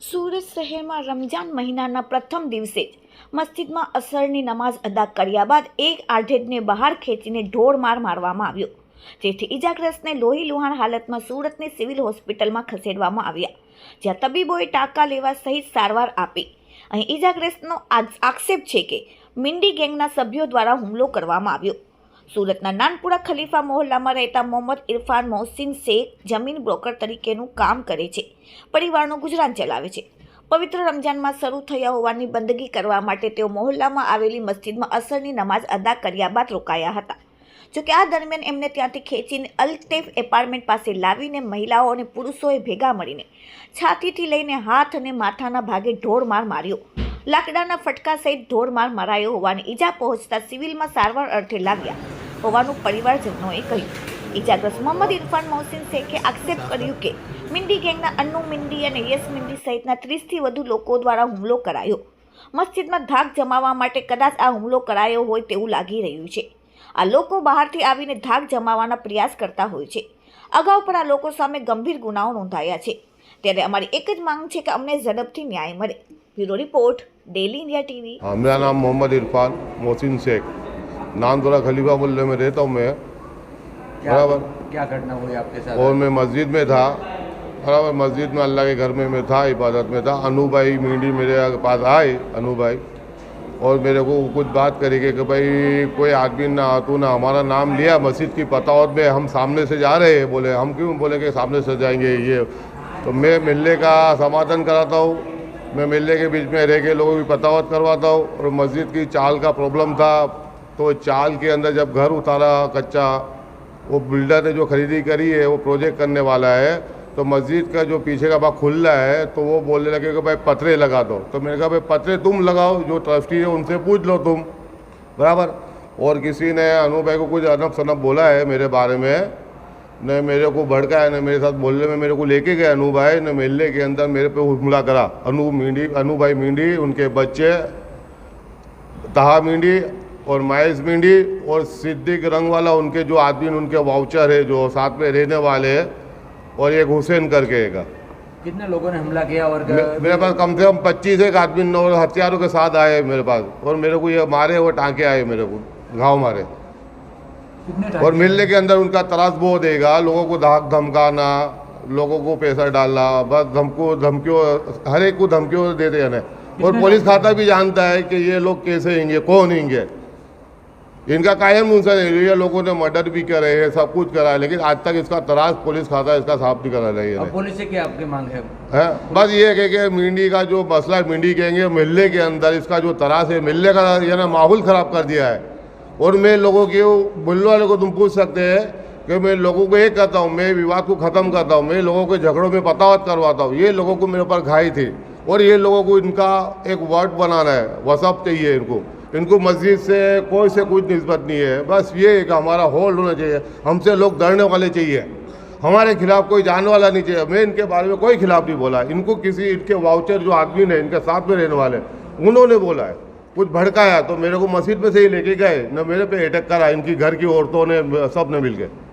સુરત શહેરમાં રમજાન મહિનાના પ્રથમ દિવસે જ મસ્જિદમાં અસરની નમાઝ અદા કર્યા બાદ એક આઢેડને બહાર ખેંચીને ઢોર માર મારવામાં આવ્યો. જેથી ઈજાગ્રસ્તને લોહી લુહાણ હાલતમાં સુરતની સિવિલ હોસ્પિટલમાં ખસેડવામાં આવ્યા. જ્યાં તબીબોએ ટાંકા લેવા સહિત સારવાર આપી. અહીં ઈજાગ્રસ્તનો આજ- આક્ષેપ છે કે મિંડી ગેંગના સભ્યો દ્વારા હુમલો કરવામાં આવ્યો. સુરતના નાનપુરા ખલીફા મોહલ્લામાં રહેતા મોહમ્મદ ઇરફાન મોહસિન શેખ જમીન બ્રોકર તરીકેનું કામ કરે છે. પરિવારનું ગુજરાન ચલાવે છે. પવિત્ર રમજાનમાં શરૂ થયા હોવાની બંદગી કરવા માટે તેઓ મોહલ્લામાં આવેલી મસ્જિદમાં અસરની નમાઝ અદા કર્યા બાદ રોકાયા હતા. જોકે આ દરમિયાન એમને ત્યાંથી ખેંચીને અલ્ટેફ એપાર્ટમેન્ટ પાસે લાવીને મહિલાઓ અને પુરુષોએ ભેગા મળીને છાતીથી લઈને હાથ અને માથાના ભાગે ઢોર માર માર્યો. લાકડાના ફટકા સહિત ઢોરમાર મરાયો હોવાની ઈજા પહોંચતા સિવિલમાં સારવાર અર્થે લાવ્યા. હોવાનું પરિવારજનોએ કહ્યું. ઇજાગ્રસ્ત મોહમ્મદ ઇરફાન મોહસિન શેખે આક્ષેપ કર્યું કે મિન્ડી ગેંગના અન્નુ મિન્ડી અને યસ મિન્ડી સહિતના ત્રીસથી વધુ લોકો દ્વારા હુમલો કરાયો. મસ્જિદમાં ધાક જમાવવા માટે કદાચ આ હુમલો કરાયો હોય તેવું લાગી રહ્યું છે. આ લોકો બહારથી આવીને ધાક જમાવવાના પ્રયાસ કરતા હોય છે. અગાઉ પણ આ લોકો સામે ગંભીર ગુનાઓ નોંધાયા છે. ત્યારે અમારી એક જ માંગ છે કે અમને ઝડપથી ન્યાય મળે. Bureau report daily India TV. Mohammad Irfan Mohsin Shaikh. Nandora Khalifa मोहल्ले में रहता हूँ मैं। बराबर। क्या घटना हुई आपके साथ? और मैं मस्जिद में था। बराबर मस्जिद में अल्लाह के घर में मैं था इबादत में था। अनु भाई मीडी मेरे पास आए अनु भाई। और मेरे को कुछ बात करी कि भाई कोई आदमी ना तू ना हमारा नाम लिया मस्जिद की पतावत में हम सामने से जा रहे हैं। बोले हम क्यों? बोले कि सामने से जाएँगे ये। तो मैं मिलने का समाधान कराता हूँ। मैं मिलने के बीच में रह के लोगों की पतावत करवाता हूँ। और मस्जिद की चाल का प्रॉब्लम था। तो चाल के अंदर जब घर उतारा कच्चा, वो बिल्डर ने जो खरीदी करी है, वो प्रोजेक्ट करने वाला है तो मस्जिद का जो पीछे का भाग खुल रहा है तो वो बोलने लगे कि भाई पतरे लगा दो। तो मैंने कहा, भाई पतरे तुम लगाओ, जो ट्रस्टी है उनसे पूछ लो तुम। बराबर। और किसी ने अनु भाई को कुछ अनप सनप बोला है मेरे बारे में, न मेरे को भड़काया न मेरे साथ बोलने में मेरे को लेके गए अनु भाई, न मिलने के अंदर मेरे पे हमला करा। अनु मींडी अनु भाई मींडी, उनके बच्चे, तहा मींडी और माइस मिंडी और सिद्दीक रंग वाला उनके जो आदमी उनके वाउचर है जो साथ में रहने वाले हैं और एक हुसैन करके एक। कितने लोगों ने हमला किया और मे- मेरे पास कम से कम पच्चीस एक आदमी और हथियारों के साथ आए मेरे पास और मेरे को ये मारे और टांके आए मेरे को घाव मारे। और मिलने के अंदर उनका तरास बहुत देगा लोगों को धाक धमकाना लोगों को पैसा डालना बस धमको धमकियों हर एक को धमकियों देते हैं। और पुलिस खाता भी जानता है कि ये लोग कैसे होंगे कौन होंगे। इनका कायम उनसे नहीं ये लोगों ने मर्डर भी करे है सब कुछ करा है लेकिन आज तक इसका तराश पुलिस खाता है इसका साफ़ नहीं करा रही है। पुलिस से क्या आपकी मांग है? है? बस ये है कि मिंडी का जो मसला है मिंडी कहेंगे मिलने के अंदर इसका जो तराश है मिलने का ये ना माहौल ख़राब कर दिया है। और मैं लोगों के बोलने वाले को तुम पूछ सकते हैं कि मैं लोगों को एक कहता हूँ मैं विवाद को ख़त्म करता हूँ मैं लोगों के झगड़ों में पतावत करवाता हूँ ये लोगों को मेरे ऊपर घाई थी। और ये लोगों को इनका एक वर्ड बनाना है वसअप चाहिए इनको। इनको मस्जिद से, कोई से कुछ नस्बत नहीं है। बस ये है कि हमारा होल्ड होना चाहिए। हमसे लोग डरने वाले चाहिए। हमारे खिलाफ कोई जानने वाला नहीं चाहिए। मैं इनके बारे में कोई खिलाफ नहीं बोला। इनको किसी, इनके वाउचर जो आदमी ने इनके साथ में रहने वाले, उन्होंने बोला है। कुछ भड़काया तो मेरे को मस्जिद में से ही लेके गए। न मेरे पे अटैक करा। इनकी घर की औरतों ने, सबने मिल के